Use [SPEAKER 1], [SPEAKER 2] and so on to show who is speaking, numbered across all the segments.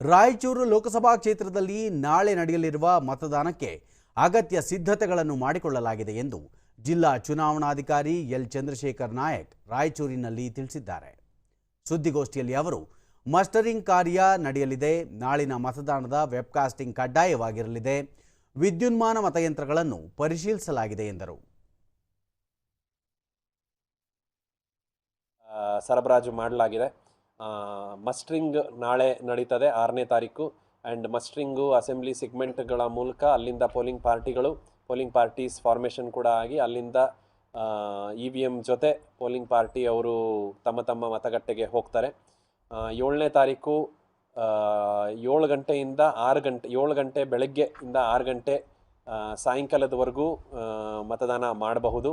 [SPEAKER 1] ರಾಯಚೂರು ಲೋಕಸಭಾ ಕ್ಷೇತ್ರದಲ್ಲಿ ನಾಳೆ ನಡೆಯಲಿರುವ ಮತದಾನಕ್ಕೆ ಅಗತ್ಯ ಸಿದ್ಧತೆಗಳನ್ನು ಮಾಡಿಕೊಳ್ಳಲಾಗಿದೆ ಎಂದು ಜಿಲ್ಲಾ ಚುನಾವಣಾಧಿಕಾರಿ ಎಲ್ ಚಂದ್ರಶೇಖರ್ ನಾಯಕ್ ರಾಯಚೂರಿನಲ್ಲಿ ತಿಳಿಸಿದ್ದಾರೆ. ಸುದ್ದಿಗೋಷ್ಠಿಯಲ್ಲಿ ಅವರು, ಮಸ್ಟರಿಂಗ್ ಕಾರ್ಯ ನಡೆಯಲಿದೆ, ನಾಳಿನ ಮತದಾನದ ವೆಬ್ಕಾಸ್ಟಿಂಗ್ ಕಡ್ಡಾಯವಾಗಿರಲಿದೆ, ವಿದ್ಯುನ್ಮಾನ ಮತಯಂತ್ರಗಳನ್ನು ಪರಿಶೀಲಿಸಲಾಗಿದೆ ಎಂದರು.
[SPEAKER 2] ಸರಬರಾಜು ಮಾಡಲಾಗಿದೆ. ಮಸ್ಟ್ರಿಂಗ್ ನಾಳೆ ನಡೀತದೆ ಆರನೇ ತಾರೀಕು. ಆ್ಯಂಡ್ ಮಸ್ಟ್ರಿಂಗು ಅಸೆಂಬ್ಲಿ ಸಿಗ್ಮೆಂಟ್ಗಳ ಮೂಲಕ ಅಲ್ಲಿಂದ ಪೋಲಿಂಗ್ ಪಾರ್ಟಿಗಳು ಪೋಲಿಂಗ್ ಪಾರ್ಟೀಸ್ ಫಾರ್ಮೇಷನ್ ಕೂಡ ಆಗಿ ಅಲ್ಲಿಂದ ಇ ವಿ ಎಂ ಜೊತೆ ಪೋಲಿಂಗ್ ಪಾರ್ಟಿ ಅವರು ತಮ್ಮ ತಮ್ಮ ಮತಗಟ್ಟೆಗೆ ಹೋಗ್ತಾರೆ. ಏಳನೇ ತಾರೀಕು ಏಳು ಗಂಟೆಯಿಂದ ಆರು ಗಂಟೆ, ಏಳು ಗಂಟೆ ಬೆಳಗ್ಗೆಯಿಂದ ಆರು ಗಂಟೆ ಸಾಯಂಕಾಲದವರೆಗೂ ಮತದಾನ ಮಾಡಬಹುದು.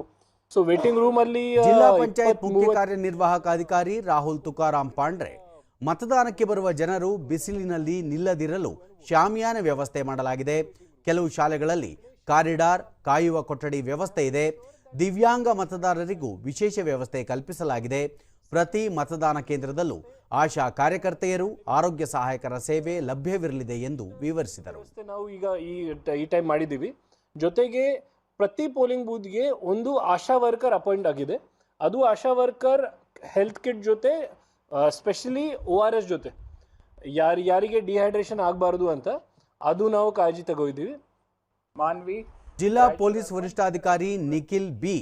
[SPEAKER 3] ಸೊ ವೇಟಿಂಗ್ ರೂಮ್ ಅಲ್ಲಿ ಆ,
[SPEAKER 1] ಜಿಲ್ಲಾ ಪಂಚಾಯತ್ ಮುಖ್ಯ ಕಾರ್ಯನಿರ್ವಾಹಕ ಅಧಿಕಾರಿ ರಾಹುಲ್ ತುಕಾರಾಂ ಪಾಂಡ್ರೆ. ಮತದಾನಕ್ಕೆ ಬರುವ ಜನರು ಬಿಸಿಲಿನಲ್ಲಿ ನಿಲ್ಲದಿರಲು ಶಾಮಿಯಾನ ವ್ಯವಸ್ಥೆ ಮಾಡಲಾಗಿದೆ. ಕೆಲವು ಶಾಲೆಗಳಲ್ಲಿ ಕಾರಿಡಾರ್ ಕಾಯುವ ಕೊಠಡಿ ವ್ಯವಸ್ಥೆ ಇದೆ. ದಿವ್ಯಾಂಗ ಮತದಾರರಿಗೂ ವಿಶೇಷ ವ್ಯವಸ್ಥೆ ಕಲ್ಪಿಸಲಾಗಿದೆ. ಪ್ರತಿ ಮತದಾನ ಕೇಂದ್ರದಲ್ಲೂ ಆಶಾ ಕಾರ್ಯಕರ್ತೆಯರು ಆರೋಗ್ಯ ಸಹಾಯಕರ ಸೇವೆ ಲಭ್ಯವಿರಲಿದೆ ಎಂದು ವಿವರಿಸಿದರು.
[SPEAKER 3] ನಾವು ಈಗ ಈ ಟೈಮ್ ಮಾಡಿದ್ದೀವಿ. ಜೊತೆಗೆ ಪ್ರತಿ ಪೋಲಿಂಗ್ ಬೂತ್ಗೆ ಒಂದು ಆಶಾ ವರ್ಕರ್ ಅಪಾಯಿಂಟ್ ಆಗಿದೆ. ಅದು ಆಶಾ ವರ್ಕರ್ ಹೆಲ್ತ್ ಕಿಟ್ ಜೊತೆ ಸ್ಪೆಷಲಿ ಒ ಆರ್ ಎಸ್ ಜೊತೆ. ಯಾರು ಯಾರಿಗೆ ಡಿಹೈಡ್ರೇಷನ್ ಆಗಬಾರ್ದು ಅಂತ ಅದು ನಾವು ಕಾಳಜಿ ತಗೋಯಿದ್ದೀವಿ
[SPEAKER 4] ಮಾನ್ವಿ
[SPEAKER 1] ಜಿಲ್ಲಾ ಪೊಲೀಸ್ ವರಿಷ್ಠಾಧಿಕಾರಿ ನಿಖಿಲ್ ಬಿ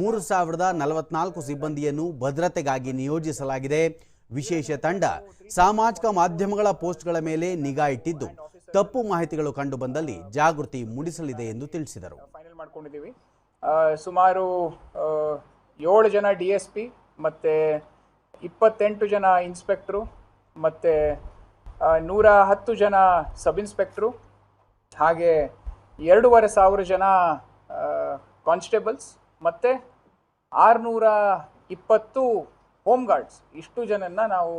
[SPEAKER 1] ಮೂರು ಸಾವಿರದ ನಲವತ್ನಾಲ್ಕು ಸಿಬ್ಬಂದಿಯನ್ನು ಭದ್ರತೆಗಾಗಿ ನಿಯೋಜಿಸಲಾಗಿದೆ. ವಿಶೇಷ ತಂಡ ಸಾಮಾಜಿಕ ಮಾಧ್ಯಮಗಳ ಪೋಸ್ಟ್ಗಳ ಮೇಲೆ ನಿಗಾ ಇಟ್ಟಿದ್ದು. ತಪ್ಪು ಮಾಹಿತಿಗಳು ಕಂಡುಬಂದಲ್ಲಿ ಜಾಗೃತಿ ಮೂಡಿಸಲಿದೆ ಎಂದು ತಿಳಿಸಿದರು.
[SPEAKER 4] ಮಾಡ್ಕೊಂಡಿದ್ದೀವಿ. ಸುಮಾರು ಏಳು ಜನ ಡಿ ಎಸ್ ಪಿ ಮತ್ತು ಇಪ್ಪತ್ತೆಂಟು ಜನ ಇನ್ಸ್ಪೆಕ್ಟ್ರು ಮತ್ತು ನೂರ ಹತ್ತು ಜನ ಸಬ್ ಇನ್ಸ್ಪೆಕ್ಟ್ರು ಹಾಗೆ ಎರಡೂವರೆ ಸಾವಿರ ಜನ ಕಾನ್ಸ್ಟೇಬಲ್ಸ್ ಮತ್ತು ಆರುನೂರ ಇಪ್ಪತ್ತು ಹೋಮ್ ಗಾರ್ಡ್ಸ್. ಇಷ್ಟು ಜನನ್ನ ನಾವು